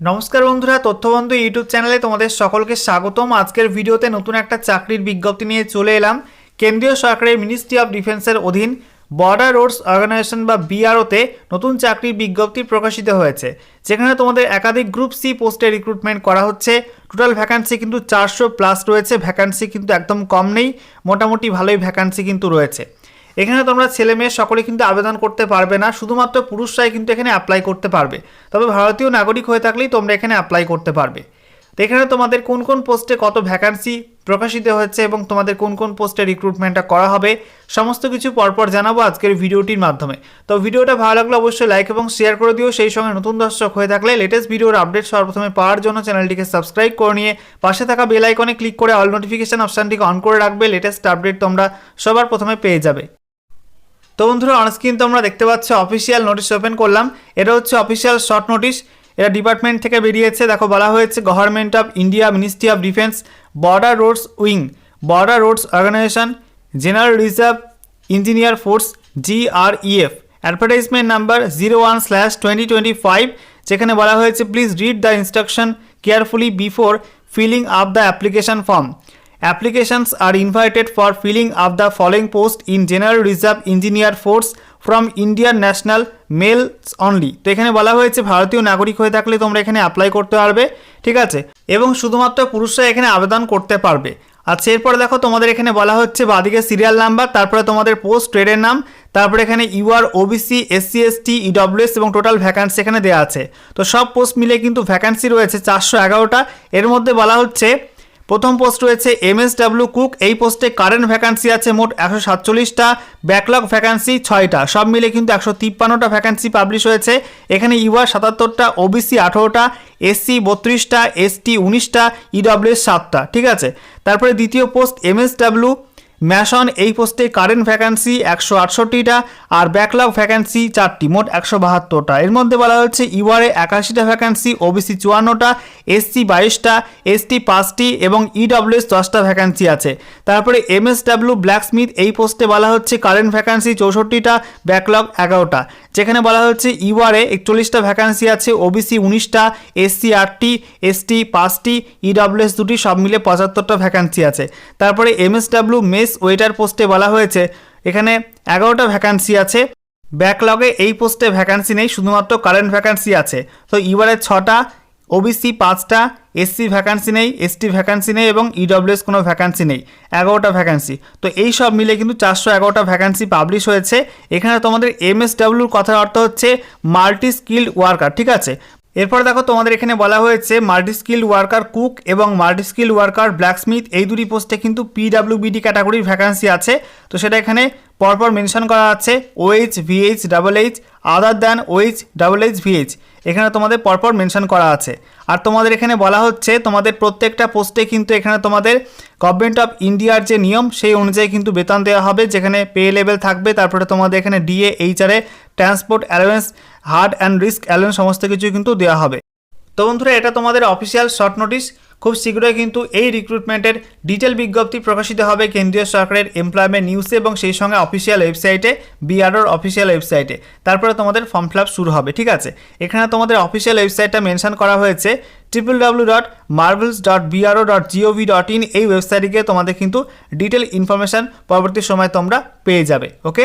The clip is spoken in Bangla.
নমস্কার বন্ধুরা, তথ্যবন্ধু ইউটিউব চ্যানেলে তোমাদের সকলকে স্বাগতম। আজকের ভিডিওতে নতুন একটা চাকরির বিজ্ঞপ্তি নিয়ে চলে এলাম। কেন্দ্রীয় সরকারের মিনিস্ট্রি অফ ডিফেন্সের অধীন বর্ডার রোডস অর্গানাইজেশন বা বিআরওতে নতুন চাকরির বিজ্ঞপ্তি প্রকাশিত হয়েছে। যেখানে তোমাদের একাধিক গ্রুপ সি পোস্টে রিক্রুটমেন্ট করা হচ্ছে। টোটাল ভ্যাকান্সি কিন্তু চারশো প্লাস রয়েছে। ভ্যাকান্সি কিন্তু একদম কম নেই। মোটামুটি ভালোই ভ্যাকান্সি কিন্তু রয়েছে। এখানে তোমরা ছেলে মেয়ে সকলে কিন্তু আবেদন করতে পারবে না, শুধুমাত্র পুরুষরাই কিন্তু এখানে অ্যাপ্লাই করতে পারবে। তবে ভারতীয় নাগরিক হয়ে থাকলেই তোমরা এখানে অ্যাপ্লাই করতে পারবে। তো এখানে তোমাদের কোন কোন পোস্টে কত ভ্যাকান্সি প্রকাশিত হয়েছে এবং তোমাদের কোন কোন পোস্টে রিক্রুটমেন্টটা করা হবে, সমস্ত কিছু পরপর জানাব আজকের ভিডিওটির মাধ্যমে। তো ভিডিওটা ভালো লাগলে অবশ্যই লাইক এবং শেয়ার করে দিও। সেই সঙ্গে নতুন দর্শক হয়ে থাকলে লেটেস্ট ভিডিওর আপডেট সর্বপ্রথমে পাওয়ার জন্য চ্যানেলটিকে সাবস্ক্রাইব করে নিয়ে পাশে থাকা বেল আইকনে ক্লিক করে অল নোটিফিকেশন অপশানটিকে অন করে রাখবে। লেটেস্ট আপডেট তোমরা সবার প্রথমে পেয়ে যাবে। তো বন্ধুরা অনস্ক্রিন তোমরা দেখতে পাচ্ছ অফিসিয়াল নোটিশ ওপেন করলাম। এটা হচ্ছে অফিসিয়াল শর্ট নোটিশ এটা ডিপার্টমেন্ট থেকে বেরিয়েছে। দেখো, বলা হয়েছে government of India ministry of defence border roads wing border roads organisation general reserve engineer force GREF advertisement number zero one slash twenty twenty five যেখানে বলা হয়েছে please read the instruction carefully before filling up the application form Applications are invited for filling up the following post in General Reserve Engineer Force from Indian national Males only তো এখানে বলা হয়েছে, ভারতীয় নাগরিক হয়ে থাকলে তোমরা এখানে অ্যাপ্লাই করতে পারবে, ঠিক আছে? এবং শুধুমাত্র পুরুষরা এখানে আবেদন করতে পারবে। আচ্ছা এরপরে দেখো, তোমাদের এখানে বলা হচ্ছে, বাদিকে সিরিয়াল নাম্বার তারপরে তোমাদের পোস্ট ট্রেডের নাম, তারপরে এখানে UR OBC SC ST EWS এবং টোটাল ভ্যাকান্সি এখানে দেওয়া আছে। তো সব পোস্ট মিলে কিন্তু ভ্যাকান্সি রয়েছে চারশো এগারোটা। এর মধ্যে বলা হচ্ছে প্রথম পোস্ট রয়েছে এম এস ডাব্লিউ কুক, এই পোস্টে কারেন্ট ভ্যাকান্সি আছে মোট একশো সাতচল্লিশটা ব্যাকলগ ভ্যাকান্সি ছয়টা। সব মিলে কিন্তু একশো তিপ্পান্নটা ভ্যাকান্সি পাবলিশ হয়েছে। এখানে ইউআর সাতাত্তরটা, ওবিসি আঠেরোটা, এসসি বত্রিশটা, এসটি উনিশটা ইডব্লিউ সাতটা, ঠিক আছে? তারপরে দ্বিতীয় পোস্ট এমএসডাব্লিউ ম্যাশন এই পোস্টে কারেন্ট ভ্যাকান্সি একশো আটষট্টিটা আর ব্যাকলগ ভ্যাকান্সি চারটি, মোট একশো বাহাত্তরটা। এর মধ্যে বলা হচ্ছে ইউআরএ একাশিটা ভ্যাকান্সি ওবিসি চুয়ান্নটা এসসি বাইশটা এসটি পাঁচটি এবং ইডব্লিউএস দশটা ভ্যাকান্সি আছে। তারপরে এমএসডাব্লিউ ব্ল্যাকস্মিথ এই পোস্টে বলা হচ্ছে কারেন্ট ভ্যাকান্সি চৌষট্টিটা ব্যাকলগ এগারোটা। যেখানে বলা হচ্ছে ইউআরএ একচল্লিশটা ভ্যাকান্সি আছে, ওবিসি উনিশটা, এসসি আটটি, এসটি পাঁচটি, ইডব্লিউএস দুটি, সব মিলে পঁচাত্তরটা ভ্যাকান্সি আছে। তারপরে এমএসডাব্লিউ মেস ওয়েটার পোস্টে বলা হয়েছে, এখানে এগারোটা ভ্যাকান্সি আছে ব্যাকলগে এই পোস্টে ভ্যাকান্সি নেই, শুধুমাত্র কারেন্ট ভ্যাকান্সি আছে। তো ইউআরএ ছটা ওবিসি পাঁচটা এসসি ভ্যাকান্সি নেই এসটি ভ্যাকান্সি নেই এবং ইডব্লিউএস কোনো ভ্যাকান্সি নেই, এগারোটা ভ্যাকান্সি তো এই সব মিলে কিন্তু চারশো এগারোটা ভ্যাকান্সি পাবলিশ হয়েছে। এখানে তোমাদের এমএসডাব্লিউর কথার অর্থ হচ্ছে মাল্টি স্কিল্ড ওয়ার্কার ঠিক আছে? এরপর দেখো তোমাদের এখানে বলা হয়েছে মাল্টি স্কিল ওয়ার্কার কুক এবং মাল্টি স্কিল ওয়ার্কার ব্ল্যাকস্মিথ এই দুটি পোস্টে কিন্তু পিডাব্লিউবিডি ক্যাটাগরির ভ্যাকান্সি আছে। তো সেটা এখানে পরপর মেনশন করা আছে OH VH double H other than OH double H VH এখানে তোমাদের পরপর মেনশন করা আছে। আর তোমাদের এখানে বলা হচ্ছে, তোমাদের প্রত্যেকটা পোস্টে কিন্তু এখানে তোমাদের গভর্নমেন্ট অফ ইন্ডিয়ার যে নিয়ম, সেই অনুযায়ী কিন্তু বেতন দেওয়া হবে, যেখানে পে লেভেল থাকবে। তারপরে তোমাদের এখানে DA এইচআরে transport allowance hard and risk allowance সমস্ত কিছু কিন্তু দেওয়া হবে। তো বন্ধুরা, এটা তোমাদের অফিসিয়াল শর্ট নোটিশ খুব শীঘ্রই কিন্তু এই রিক্রুটমেন্টের ডিটেল বিজ্ঞপ্তি প্রকাশিত হবে কেন্দ্রীয় সরকারের এমপ্লয়মেন্ট নিউজে এবং সেই সঙ্গে অফিসিয়াল ওয়েবসাইটে বিআরওর অফিসিয়াল ওয়েবসাইটে তারপরে তোমাদের ফর্ম ফিল শুরু হবে, ঠিক আছে? এখানে তোমাদের অফিসিয়াল ওয়েবসাইটটা মেনশন করা হয়েছে triple W dot marvels dot BRO dot GOV dot in এই ওয়েবসাইটে গিয়ে তোমাদের কিন্তু ডিটেল ইনফরমেশান পরবর্তী সময় তোমরা পেয়ে যাবে ওকে